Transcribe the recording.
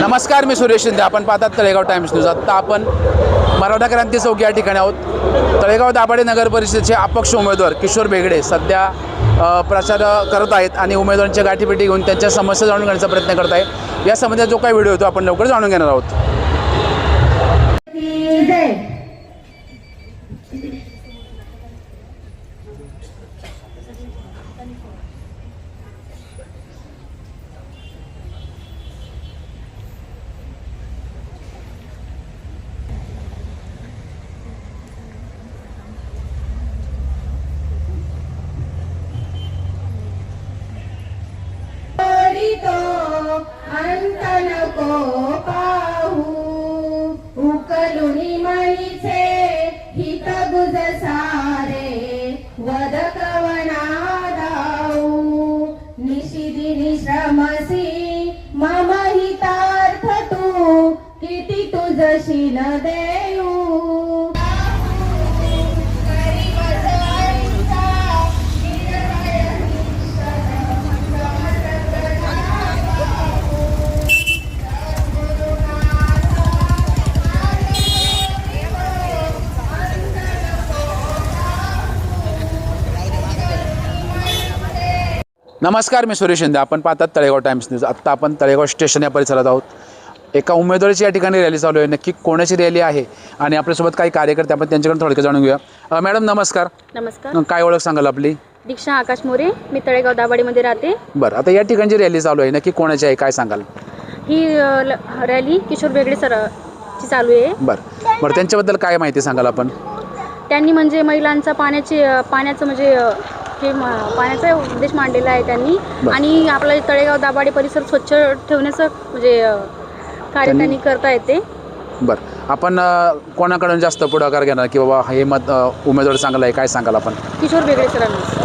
नमस्कार मी सुरेश शिंदे. आपण पाहतात तळेगाव टाइम्स न्यूज. आत्ता आपण मराठा क्रांती चौक या ठिकाणी आहोत. तळेगाव दाभाडे नगर परिषदेचे अपक्ष उमेदवार किशोर बेगडे सध्या प्रचार करत आहेत आणि उमेदवारांच्या गाठीपेटी घेऊन त्यांच्या समस्या जाणून घेण्याचा प्रयत्न करत आहे. या संबंधात जो काही व्हिडिओ होतो आपण लवकर जाणून घेणार आहोत की जय तो अंत नको पाहू। उकलुनी मणीचे हित गुज सारे वद कवना दाऊ निशिदिनी श्रमसी मम हितार्थ तू किती तुझशील देऊ नमस्कार मी सुरेश शिंदे. आपण पाहतात तळेगाव टाइम्स न्यूज. आत्ता आपण तळेगाव स्टेशन या परिसरात आहोत. एका उमेदवाराची या ठिकाणी रॅली चालू आहे. नक्की कोणाची रॅली आहे? आणि आपल्यासोबत काही कार्यकर्ते आपण त्यांच्याकडे थोडक्यात जाणून घेऊया. मॅडम नमस्कार. नमस्कार. काय ओळख सांगाल आपली? दीक्षा आकाश मोरे. मी तळेगाव दाभाडीमध्ये राहते. बरं आता या ठिकाणी जी रॅली चालू आहे. नक्की कोणाची आहे? काय सांगाल? ही रॅली किशोर बेगडे सर ची चालू आहे. बरं. बरं त्यांच्याबद्दल काय माहिती सांगाल आपण? त्यांनी म्हणजे महिलांचा पाण्याचे पाण्याचं म्हणजे हे पाण्याचा उद्देश मांडलेला आहे त्यांनी. आणि आपला तळेगाव दाभाडे परिसर स्वच्छ ठेवण्याचं म्हणजे कार्य त्यांनी- करता येते. बरं. आपण कोणाकडून जास्त पुढाकार घेणार? की बाबा हे मत उमेदवार चांगला आहे काय सांगाल आपण? किशोर बेगडे सरांनी.